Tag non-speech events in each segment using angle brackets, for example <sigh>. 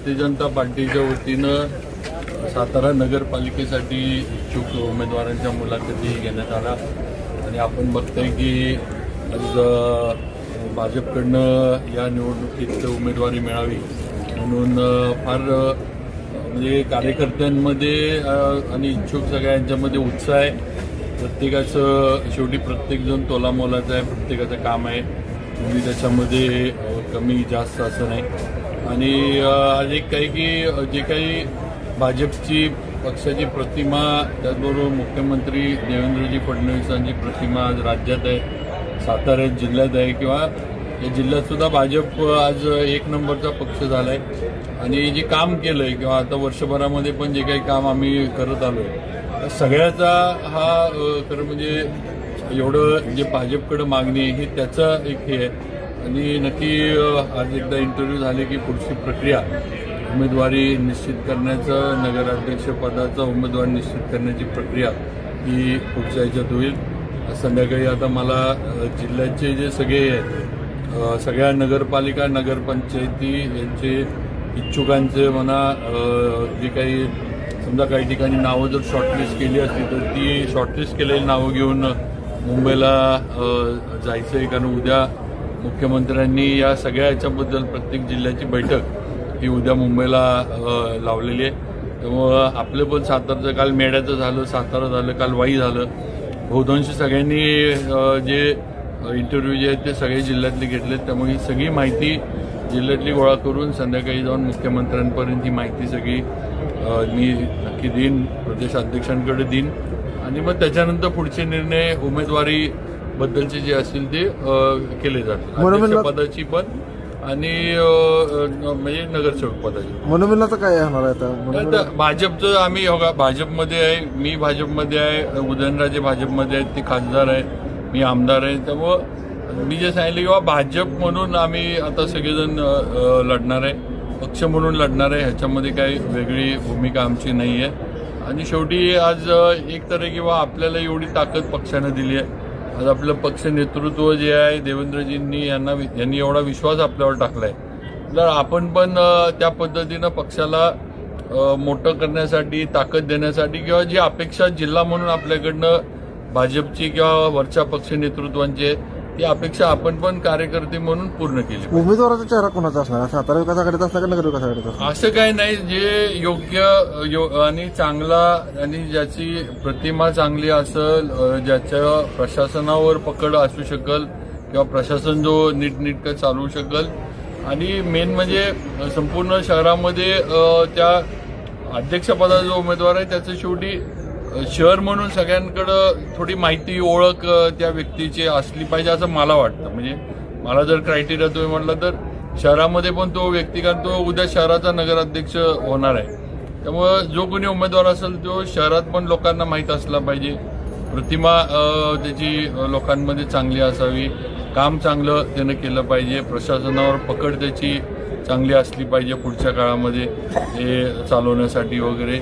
भारतीय जनता पार्टीच्या वतीनं सातारा नगरपालिकेसाठी इच्छुक उमेदवारांच्या मुलाखती घेण्यात आला आणि आपण बघतोय की आज भाजपकडनं या निवडणुकीत उमेदवारी मिळावी म्हणून फार म्हणजे कार्यकर्त्यांमध्ये आणि इच्छुक सगळ्यांच्यामध्ये उत्साह आहे. प्रत्येकाचं शेवटी प्रत्येकजण तोलामोलाचं आहे प्रत्येकाचं काम आहे. तुम्ही त्याच्यामध्ये कमी जास्त असं नाही. आणि आज एक काही की जे काही भाजपची पक्षाची प्रतिमा त्याचबरोबर मुख्यमंत्री देवेंद्रजी फडणवीसांची प्रतिमा आज राज्यात आहे साताऱ्यात जिल्ह्यात आहे किंवा या जिल्ह्यात सुद्धा भाजप आज एक नंबरचा पक्ष झाला आहे आणि जे काम केलं आहे किंवा आता वर्षभरामध्ये पण जे काही काम आम्ही करत आलो आहे सगळ्याचा हा खरं म्हणजे एवढं जे भाजपकडं मागणी आहे ही त्याचं एक हे आहे. आणि नक्की आज एकदा इंटरव्ह्यू झाले की पुढची प्रक्रिया उमेदवारी निश्चित करण्याचं नगराध्यक्षपदाचा उमेदवार निश्चित करण्याची प्रक्रिया ही पुढच्या ह्याच्यात होईल. संध्याकाळी आता मला जिल्ह्याचे जे सगळे सगळ्या नगरपालिका नगरपंचायती यांचे इच्छुकांचे म्हणा जे काही समजा काही ठिकाणी नावं जर शॉर्टलिस्ट केली असती तर ती शॉर्टलिस्ट केलेली नावं घेऊन मुंबईला जायचं आहे कारण उद्या मुख्यमंत्र्यांनी या सगळ्या याच्याबद्दल प्रत्येक जिल्ह्याची बैठक ही उद्या मुंबईला लावलेली आहे. त्यामुळं आपलं पण सातारचं काल मेड्याचं झालं सातारा झालं काल वाई झालं. बहुतांशी सगळ्यांनी जे इंटरव्ह्यू जे आहेत ते सगळे जिल्ह्यातले घेतले त्यामुळे ही सगळी माहिती जिल्ह्यातली गोळा करून संध्याकाळी जाऊन मुख्यमंत्र्यांपर्यंत ही माहिती सगळी मी नक्की देईन प्रदेशाध्यक्षांकडे देईन. आणि मग त्याच्यानंतर पुढचे निर्णय उमेदवारी बद्दलचे जे असतील ते केले जातील. पदाची पण आणि म्हणजे नगरसेवक पदाची मनोमिलनाचं काय होणार आहे आता? भाजपचं आम्ही हो भाजपमध्ये आहे मी भाजपमध्ये आहे उदयनराजे भाजपमध्ये आहेत ते खासदार आहेत मी आमदार आहे. त्यामुळं मी जे सांगितलं किंवा भाजप म्हणून आम्ही आता सगळेजण लढणार आहे. पक्ष म्हणून लढणार आहे. ह्याच्यामध्ये काही वेगळी भूमिका आमची नाही आहे आणि शेवटी आज एक तर किंवा आपल्याला एवढी ताकद पक्षानं दिली आहे. आज आपलं पक्ष नेतृत्व जे आहे देवेंद्रजींनी यांना यांनी एवढा विश्वास आपल्यावर टाकलाय. तर आपण पण त्या पद्धतीनं पक्षाला मोठं करण्यासाठी ताकद देण्यासाठी किंवा जी अपेक्षा जिल्हा म्हणून आपल्याकडनं भाजपची किंवा वरच्या पक्ष नेतृत्वांचे ती अपेक्षा आपण पण कार्यकर्ते म्हणून पूर्ण केली. उमेदवाराचा चेहरा कोणाचा असणार? सातारा विकास आघाडीचा असणार का नगर विकास आघाडीचा असं काही नाही. जे योग्य यो- आणि चांगला आणि ज्याची प्रतिमा चांगली असेल ज्याच्या प्रशासनावर पकड असू शकल किंवा प्रशासन जो नीटनेटकं चालवू शकल. आणि मेन म्हणजे संपूर्ण शहरामध्ये त्या अध्यक्षपदाचा जो उमेदवार आहे त्याचं शेवटी शहर म्हणून सगळ्यांकडं थोडी माहिती ओळख त्या व्यक्तीची असली पाहिजे असं मला वाटतं. म्हणजे मला जर क्रायटेरिया तुम्ही म्हटलं तर शहरामध्ये पण तो व्यक्ती कारण तो उद्या शहराचा नगराध्यक्ष होणार आहे. त्यामुळं जो कोणी उमेदवार असेल तो शहरात पण लोकांना माहीत असला पाहिजे. प्रतिमा त्याची लोकांमध्ये चांगली असावी. काम चांगलं त्यानं केलं पाहिजे. प्रशासनावर पकड त्याची चांगली असली पाहिजे पुढच्या काळामध्ये हे चालवण्यासाठी वगैरे.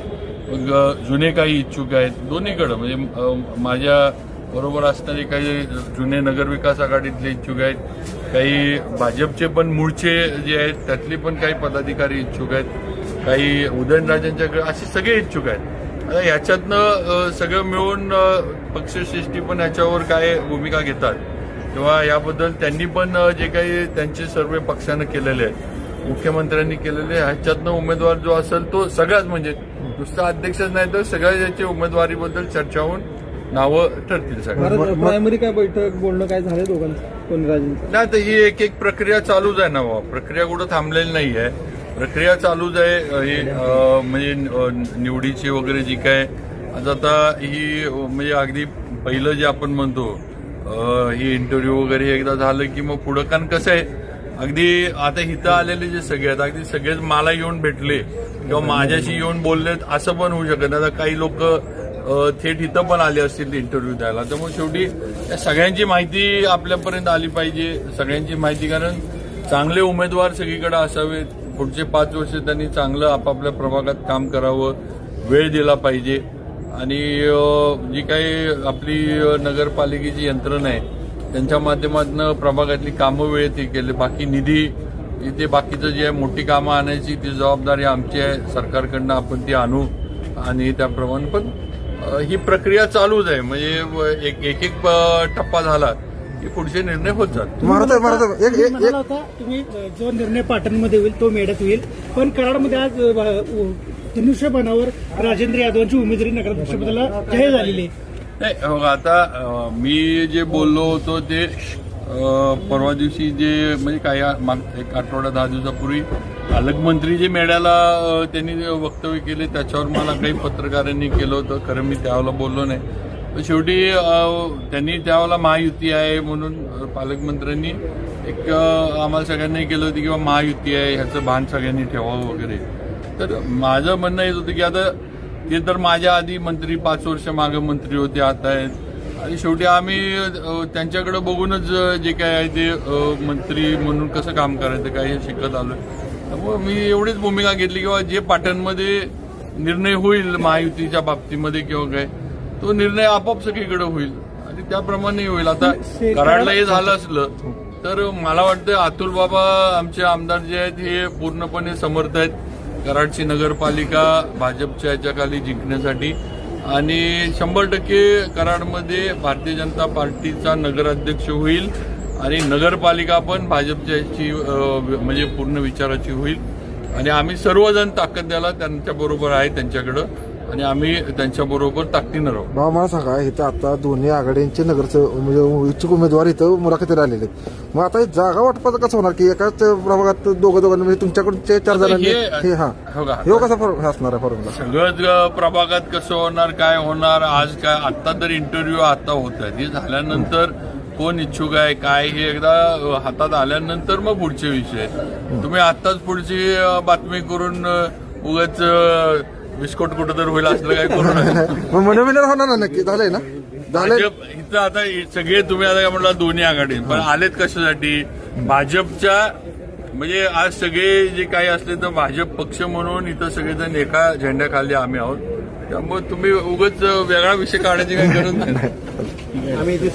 जुने काही इच्छुक आहेत दोन्हीकडं. म्हणजे माझ्या बरोबर असणारे काही जुने नगरविकास आघाडीतले इच्छुक आहेत काही भाजपचे पण मूळचे जे आहेत त्यातले पण काही पदाधिकारी इच्छुक आहेत काही उदयनराजांच्याकडे असे सगळे इच्छुक आहेत. आता ह्याच्यातनं सगळं मिळून पक्षश्रेष्ठी पण ह्याच्यावर काय भूमिका घेतात किंवा याबद्दल त्यांनी पण जे काही त्यांचे सर्वे पक्षानं केलेले आहेत मुख्यमंत्र्यांनी केलेले आहे, ह्याच्यातनं उमेदवार जो असेल तो सगळ्याच म्हणजे नुसता अध्यक्षच नाही तर सगळ्या याच्या उमेदवारीबद्दल चर्चा होऊन नावं ठरतील सगळ्या. प्रायमरी काय बैठक बोलणं काय झालंय दोघांचं कोणी राजेंचं नाही तर ही एक एक प्रक्रिया चालूच आहे ना. प्रक्रिया कुठं थांबलेली नाही आहे. प्रक्रिया चालूच आहे ही म्हणजे निवडीची वगैरे जी काय. आज आता ही म्हणजे अगदी पहिलं जे आपण म्हणतो ही इंटरव्ह्यू वगैरे एकदा झालं की मग पुढं कारण कसं आहे? अगदी आता इथं आलेले जे सगळे आहेत अगदी सगळेच मला येऊन भेटले किंवा माझ्याशी येऊन बोललेत असं पण होऊ शकत नाही. आता काही लोक थेट इथं पण आले असतील इंटरव्ह्यू द्यायला. त्यामुळे शेवटी सगळ्यांची माहिती आपल्यापर्यंत आली पाहिजे सगळ्यांची माहिती कारण चांगले उमेदवार सगळीकडे असावेत. पुढचे पाच वर्ष त्यांनी चांगलं आपापल्या प्रभागात काम करावं वेळ दिला पाहिजे. आणि जी काही आपली नगरपालिकेची यंत्रणा आहे त्यांच्या माध्यमातून प्रभागातली कामं वेळेत केले. बाकी निधी इथे बाकीचं जे आहे मोठी कामं आणायची ती जबाबदारी आमची आहे. सरकारकडनं आपण ती आणू आणि त्याप्रमाणे. पण ही प्रक्रिया चालूच आहे. म्हणजे एक एक एक टप्पा झाला की पुढचे निर्णय होत जातात. तुम्ही जो निर्णय पाटणमध्ये होईल तो मेढ्यात होईल. पण कराडमध्ये आज धनुष्यबाणावर राजेंद्र यादवांची उमेदवारी नगराध्यक्षपदाला जाहीर झालेली आहे. नाही आता मी जे बोललो होतो ते परवा दिवशी जे म्हणजे काही माग एक आठवडा दहा दिवसापूर्वी पालकमंत्री जे मेळ्याला त्यांनी जे वक्तव्य केले त्याच्यावर मला काही पत्रकारांनी केलं होतं. खरं मी त्यावेळेला बोललो नाही. शेवटी त्यांनी त्यावेळेला महायुती आहे म्हणून पालकमंत्र्यांनी एक आम्हाला सगळ्यांनी केलं होतं किंवा महायुती आहे ह्याचं भान सगळ्यांनी ठेवावं वगैरे. तर माझं म्हणणं येत होतं की आता ते तर माझ्या आधी मंत्री पाच वर्ष मागे मंत्री होते आता आहेत. आणि शेवटी आम्ही त्यांच्याकडे बघूनच जे काय आहे ते मंत्री म्हणून कसं काम करायचं काय हे शिकत आलोय. त्यामुळे मी एवढीच भूमिका घेतली किंवा जे पाटणमध्ये निर्णय होईल महायुतीच्या बाबतीमध्ये किंवा काय तो निर्णय आपोआप सगळीकडे होईल. आणि त्याप्रमाणे होईल. आता कराडला हे झालं असलं तर मला वाटतं अतुल बाबा आमचे आमदार जे आहेत हे पूर्णपणे समर्थ आहेत. कराडची नगरपालिका भाजपच्या याच्याखाली जिंकण्यासाठी. आणि शंभर टक्के कराडमध्ये भारतीय जनता पार्टीचा नगराध्यक्ष होईल आणि नगरपालिका पण भाजपच्या याची म्हणजे पूर्ण विचाराची होईल. आणि आम्ही सर्वजण ताकद द्यायला त्यांच्याबरोबर आहे त्यांच्याकडं. आणि आम्ही त्यांच्याबरोबर ताकदीनं राहू. भाऊ मला सांगा इथं आता दोन्ही आघाड्यांचे नगरसेवक म्हणजे इच्छुक उमेदवार इथं मुलाखतीला आलेले आहेत. मग आता जागा वाटपाचं कसं होणार? की एकाच प्रभागात दोघं दोघांना म्हणजे तुमच्याकडचे चार जणांनी हे- हे हा. हो कसा असणार आहे फॉर्म्युला सगळंच अ, प्रभागात कसं होणार काय होणार आज काय आत्ता तर इंटरव्ह्यू आता होत आहेत. हे झाल्यानंतर कोण इच्छुक आहे काय हे एकदा हातात आल्यानंतर मग पुढचे विषय. तुम्ही आत्ताच पुढची बातमी करून उगाच अ, विस्फोट कुठं तर होईल असलं काय करू नका <laughs> मग मनोमिलन होणार ना नक्की? झालंय ना? झालंय? भाजप इथं आता सगळे तुम्ही आता काय म्हणला दोन्ही आघाडी. पण आलेत कशासाठी? भाजपच्या म्हणजे आज सगळे जे काही असले तर भाजप पक्ष म्हणून इथं सगळेजण एका झेंड्याखाली आम्ही आहोत. त्यामुळे तुम्ही उगाच वेगळा विषय काढायची काही गरज नाही. <laughs> आम्ही इथे